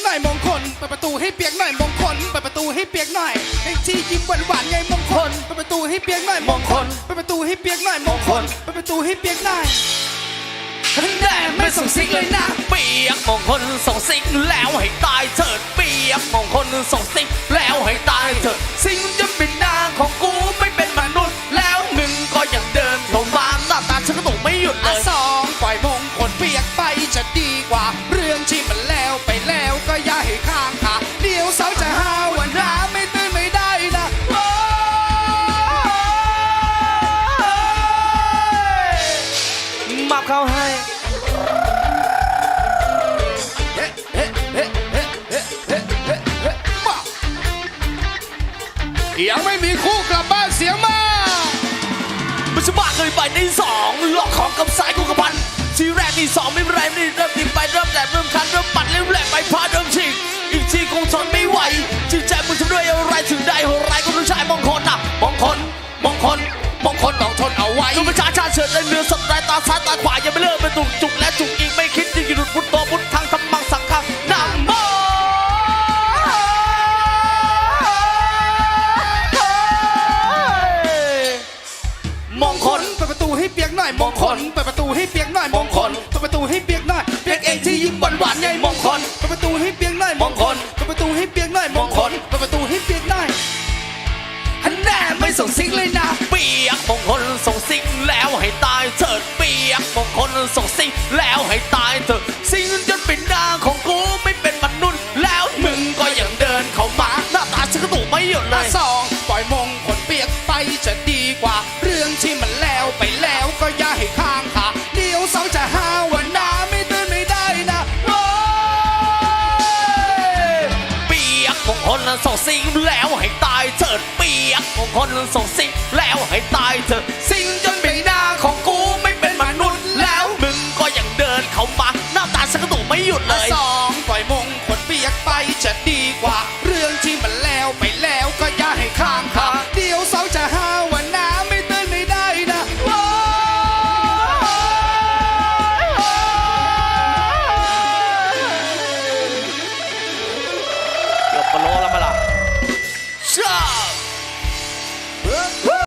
กหน่อยมงคลเปิดประตูให้เปียกหน่อยมงคลเปิดประตูให้เปียกหน่อยไอ้ที่ยิ้มหวานหวานๆไงมงคลเปิดประตูให้เปียกหน่อยมงคลเปิดประตูให้เปียกหน่อยมงคลเปิดประตูให้เปียกหน่อยแน่ไม่ส่งซิกเลยนะ เปียกมงคลส่งสิกแล้วให้ตายเถิดเปียกมงคลส่งสิกแล้วให้ จะดีกว่า เรื่องที่มันแล้วไปแล้วก็อย่าให้ข้างขาเดี๋ยวสาวจะหาว่าน้าไม่ตื่นไม่ได้นะโอ้ยมาเข้าให้เฮ้เฮ้เฮ้เฮ้เฮ้เฮ้เฮ้เฮ้มายังไม่มีคู่กลับบ้านเสียงมา มันจะบ้าเคยไปในสอง คลมงคลต้องทนเอาไว้จงประชาชาเฉิดในเรือสัตว์รายตาซ้ายตาขวายังไม่เลิกเป็นตุกจุกและจุกอีกไม่คิดที่จะหลุดพุทโตพุทธังธรรมังสังฆังนะโมมงคลเปิดประตูให้เปียกหน่อยมงคลเปิดประตูให้เปียกหน่อยมงคลเปิดประตูให้เปียกหน่อยเปียกเองที่ยิ้มหวานหวานๆไงมงคลเปิดประตูให้เปียกหน่อยมงคลเปิดประตูให้เปียกหน่อยมงคลเปิดประตูให้เปียกหน่อยฮันแน่ไม่ ส่งซิกเลยนะ เปียกมงคลส่งสิงแล้วให้ตายเถิดเปียกมงคลส่งสิงแล้วให้ตายเถิดสิงจนเป็นหน้าของกูไม่เป็นมนุษย์แล้วมึงก็ยังเดินเข้ามาหน้าตาฉันก็ถูกไม่หยุดเลยสองปล่อยมงคลเปียกไปจะดีกว่า เรื่องที่มันแล้วไปแล้วก็อย่าให้ข้างขาเดี๋ยวสาวจะหาว่าน้าไม่ตื่นไม่ได้นะโอ้ยเปียกมงคลส่งสิงแล้วให้ตายเถิด ยกของคนส่งสิแล้วให้ตายเถอะสิ่งจนใบหน้าของกูไม่เป็นมนุษย์แล้วมึงก็ยังเดินเข้ามาหน้าตาฉันก็ดูไม่หยุดเลยสองปล่อยมงคนเปียกไปจะดีกว่า เรื่องที่มันแล้วไปแล้วก็อย่าให้ข้ามค่ะเดี๋ยวเสาจะหาวันน้ำไม่เตือนไม่ได้นะว้าเกืปโลแล้วมาล่ะ Job!